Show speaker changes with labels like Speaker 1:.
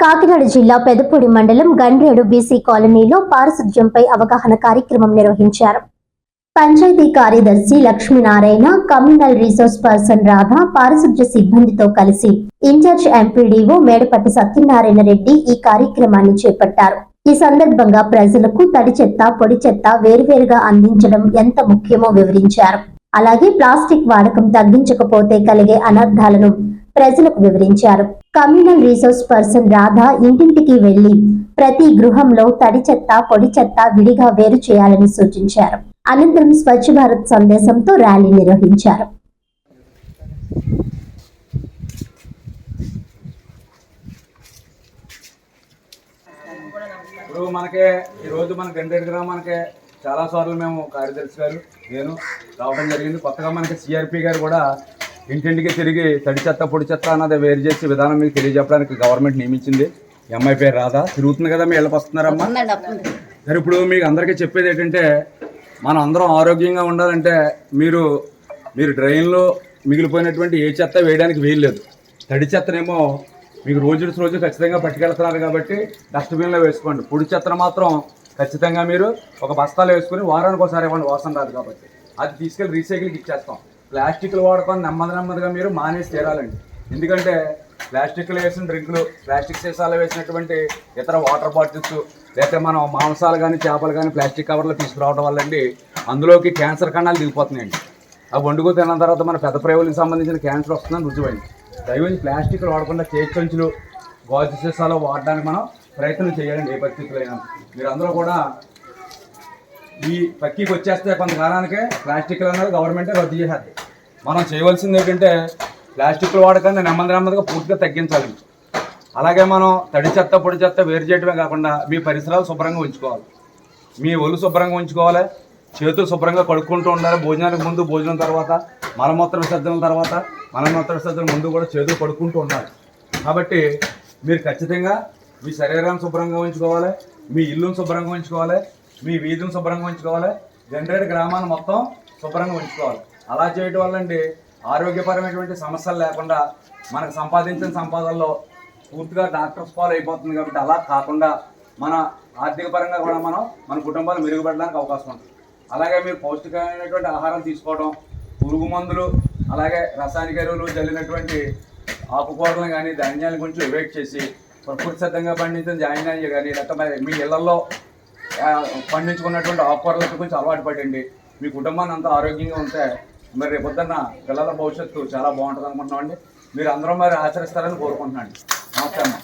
Speaker 1: కాకినాడ జిల్లా పెదపూడి మండలం గండ్రేడు బీసీ కాలనీలో పారిశుధ్యంపై అవగాహన కార్యక్రమం నిర్వహించారు. పంచాయతీ కార్యదర్శి Lakshminarayana communal resource person Radha పారిశుధ్య సిబ్బందితో కలిసి ఇన్ఛార్జ్ ఎంపీడీఓ మేడపట్టి సత్యనారాయణ రెడ్డి ఈ కార్యక్రమాన్ని చేపట్టారు. ఈ సందర్భంగా ప్రజలకు తడి చెత్త పొడి చెత్త వేరువేరుగా అందించడం ఎంత ముఖ్యమో వివరించారు. అలాగే ప్లాస్టిక్ వాడకం తగ్గించకపోతే కలిగే అనర్థాలను ప్రజలకు వివరించారు. కమ్యూనల్ రిసోర్స్ పర్సన్ రాధ ఇంటింటికి వెళ్ళి ప్రతి గృహంలో తడి చెత్త పొడి చెత్త విడిగా వేరు చేయాలని సూచించారు. అనంతరం స్వచ్ఛ భారత్ సందేశంతో ర్యాలీ నిర్వహించారు.
Speaker 2: ఇప్పుడు మనకి ఈ రోజు మన గంటెడ్ గ్రామానికి చాలా సార్లు మేము కార్యదర్శి గారు నేను రావడం జరిగింది. కొత్తగా మనకి సిఆర్పి గారు కూడా ఇంటింటికి తిరిగి తడి చెత్త పొడి చెత్త అన్నది వేరు చేసే విధానం మీకు తెలియజెప్పడానికి గవర్నమెంట్ నియమించింది. అమ్మాయి పేరు రాధా. తిరుగుతుంది కదా మీ ఇళ్ళకి వస్తున్నారమ్మా? సరే ఇప్పుడు మీకు అందరికీ చెప్పేది ఏంటంటే మనం అందరం ఆరోగ్యంగా ఉండాలంటే మీరు మీరు డ్రైన్లో మిగిలిపోయినటువంటి ఏ చెత్త వేయడానికి వీల్లేదు తడి చెత్తనేమో మీకు రోజు రోజు ఖచ్చితంగా పట్టుకెళ్తున్నారు కాబట్టి డస్ట్బిన్లో వేసుకోండి. పొడి చెత్తను మాత్రం ఖచ్చితంగా మీరు ఒక బస్తాలో వేసుకొని వారానికి ఒకసారి ఇవ్వండి వాసన రాదు కాబట్టి. అది తీసుకెళ్ళి రీసైకిల్కి ఇచ్చేస్తాం. ప్లాస్టిక్లు వాడకం నెమ్మది నెమ్మదిగా మీరు మానేసి తీరాలండి ఎందుకంటే ప్లాస్టిక్లు వేసిన డ్రింకులు ప్లాస్టిక్ సీసాలు వేసినటువంటి ఇతర వాటర్ బాటిల్స్ లేకపోతే మనం మాంసాలు కానీ చేపలు కానీ ప్లాస్టిక్ కవర్లు తీసుకురావడం వల్ల అండి అందులోకి క్యాన్సర్ కణాలు దిగిపోతున్నాయండి. అవి వండుకు తిన్న తర్వాత మన పెద్ద ప్రయోగులకు సంబంధించిన క్యాన్సర్ వస్తుందని రుజువైంది. దయచేసి ప్లాస్టిక్లు వాడకుండా చేతి సంచులు గాజు సీసాలు వాడడానికి మనం ప్రయత్నం చేయాలండి ఏ పరిస్థితులైనా. అయినా మీరు అందరూ కూడా ఈ పక్కీకి వచ్చేస్తే కొంతకాలానికే ప్లాస్టిక్లు అనేది గవర్నమెంటే రద్దు చేసేది. మనం చేయవలసింది ఏంటంటే ప్లాస్టిక్లు వాడకాన్ని నెమ్మది నెమ్మదిగా పూర్తిగా తగ్గించాలి. అలాగే మనం తడి చెత్త పొడి చెత్త వేరు చేయడమే కాకుండా మీ పరిసరాలు శుభ్రంగా ఉంచుకోవాలి. మీ ఒళ్ళు శుభ్రంగా ఉంచుకోవాలి. చేతులు శుభ్రంగా కడుక్కుంటూ ఉండాలి. భోజనానికి ముందు భోజనం తర్వాత మలమూత్ర విసర్జన తర్వాత మలమూత్ర విసర్జన ముందు కూడా చేతులు కడుక్కుంటూ ఉండాలి. కాబట్టి మీరు ఖచ్చితంగా మీ శరీరాన్ని శుభ్రంగా ఉంచుకోవాలి. మీ ఇల్లును శుభ్రంగా ఉంచుకోవాలి. మీ వీధిని శుభ్రంగా ఉంచుకోవాలి. జనరేట్ గ్రామాన్ని మొత్తం శుభ్రంగా ఉంచుకోవాలి. అలా చేయడం వల్లండి ఆరోగ్యపరమైనటువంటి సమస్యలు లేకుండా మనకు సంపాదించిన సంపాదనలో పూర్తిగా డాక్టర్స్ ఫాలో అయిపోతుంది కాబట్టి అలా కాకుండా మన ఆర్థిక పరంగా కూడా మనం మన కుటుంబాలు మెరుగుపడడానికి అవకాశం ఉంటుంది. అలాగే మీరు పౌష్టికమైనటువంటి ఆహారం తీసుకోవడం పురుగు మందులు అలాగే రసాయనిక ఎరువులు జల్లినటువంటి ఆకుకూరలను కానీ ధాన్యాల గురించి వివేక్ చేసి ప్రకృతి సిద్ధంగా పండించిన ధాన్యాలు కానీ లేకపోతే మీ ఇళ్ళలో పండించుకున్నటువంటి ఆకుకూరలకు కొంచెం అలవాటు పడండి. మీ కుటుంబాన్ని అంతా ఆరోగ్యంగా ఉంటే మరి రేపొద్దున్న పిల్లల భవిష్యత్తు చాలా బాగుంటుంది అనుకుంటున్నామండి. మీరు అందరూ మరి ఆచరిస్తారని కోరుకుంటున్నాను. నమస్తే అమ్మా.